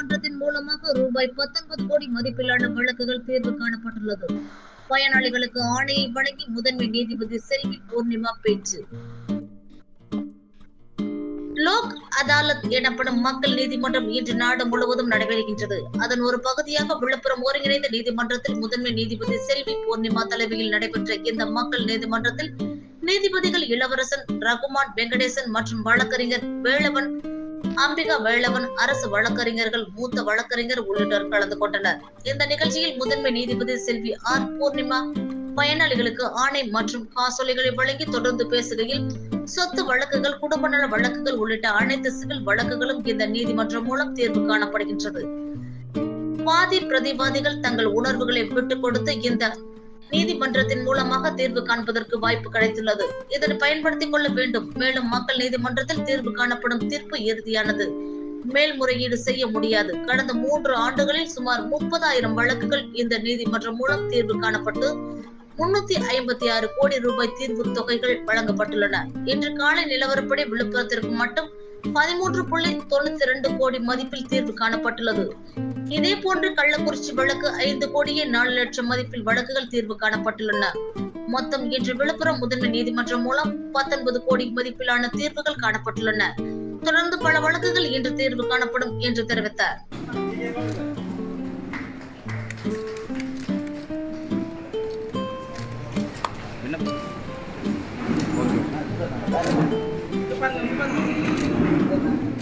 நீதிமன்றத்தின் மூலமாக ரூபாய் பத்தொன்பது கோடி மதிப்பிலான வழக்குகள் தீர்வு காணப்பட்டுள்ளது. பயனாளிகளுக்கு ஆணையை வழங்கி முதன்மை நீதிபதி செல்வி பூர்ணிமா பேச்சு. லோக் அதாலத் எனப்படும் மக்கள் நீதிமன்றம் இன்று நாடு முழுவதும் நடைபெறுகின்றது. அதன் ஒரு பகுதியாக விழுப்புரம் ஒருங்கிணைந்த நீதிமன்றத்தில் முதன்மை நீதிபதி செல்வி பூர்ணிமா தலைமையில் நடைபெற்ற இந்த மக்கள் நீதிமன்றத்தில் நீதிபதிகள் இளவரசன் ரகுமான் வெங்கடேசன் மற்றும் வழக்கறிஞர் வேளவன் அம்பிகா வேளவன் அரசு வழக்கறிஞர்கள் மூத்த வழக்கறிஞர் உள்ளிட்டோர் கலந்து கொண்டனர். இந்த நிகழ்ச்சியில் முதன்மை நீதிபதி செல்வி ஆர் பூர்ணிமா பயனாளிகளுக்கு ஆணை மற்றும் காசோலைகளை வழங்கி தொடர்ந்து பேசுகையில் சொத்து வழக்குகள் குடும்ப நல வழக்குகள் உள்ளிட்ட அனைத்து சிவில் வழக்குகளும் இந்த நீதிமன்றம் மூலம் தீர்வு காணப்படுகின்றது. வாதி பிரதிவாதிகள் தங்கள் உணர்வுகளை விட்டுக் கொடுத்து இந்த நீதிமன்றத்தின் மூலமாக தீர்வு காண்பதற்கு வாய்ப்பு கிடைத்துள்ளது. இதனை பயன்படுத்திக் கொள்ள வேண்டும். மேலும் மக்கள் நீதிமன்றத்தில் தீர்வு காணப்படும் தீர்ப்பு இறுதியானது. மேல்முறையீடு செய்ய முடியாது. கடந்த மூன்று ஆண்டுகளில் சுமார் முப்பதாயிரம் வழக்குகள் இந்த நீதிமன்றம் மூலம் தீர்வு காணப்பட்டு முன்னூத்தி ஐம்பத்தி ஆறு கோடி ரூபாய் தீர்வு தொகைகள் வழங்கப்பட்டுள்ளன. இன்று காலை நிலவரப்படி விழுப்புரத்திற்கு மட்டும் பதிமூன்று புள்ளி தொண்ணூத்தி இரண்டு கோடி மதிப்பில் தீர்வு காணப்பட்டுள்ளது. இதே போன்று கள்ளக்குறிச்சி வழக்கு ஐந்து கோடியே நாலு லட்சம் மதிப்பில் வழக்குகள் தீர்வு காணப்பட்டுள்ளன. மொத்தம் இன்று விழுப்புரம் முதன்மை நீதிமன்றம் மூலம் பத்தொன்பது கோடி மதிப்பிலான தீர்வுகள் காணப்பட்டுள்ளன. தொடர்ந்து பல வழக்குகள் இன்று தீர்வு காணப்படும் என்று தெரிவித்தார்.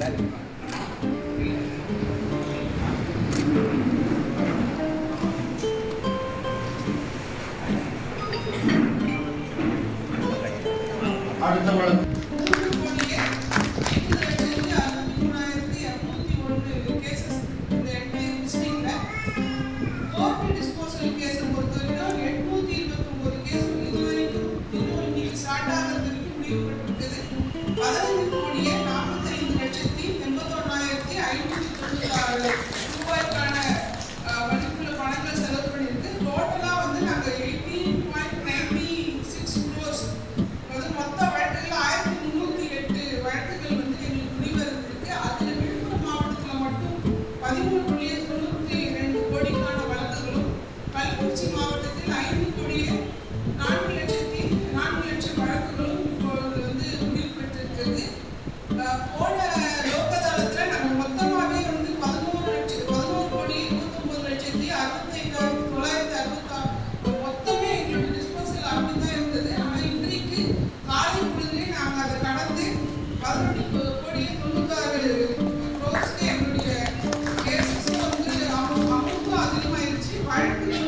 அடுத்த അടുത്ത அதிகமாயிருச்சு வழக்குகளுமே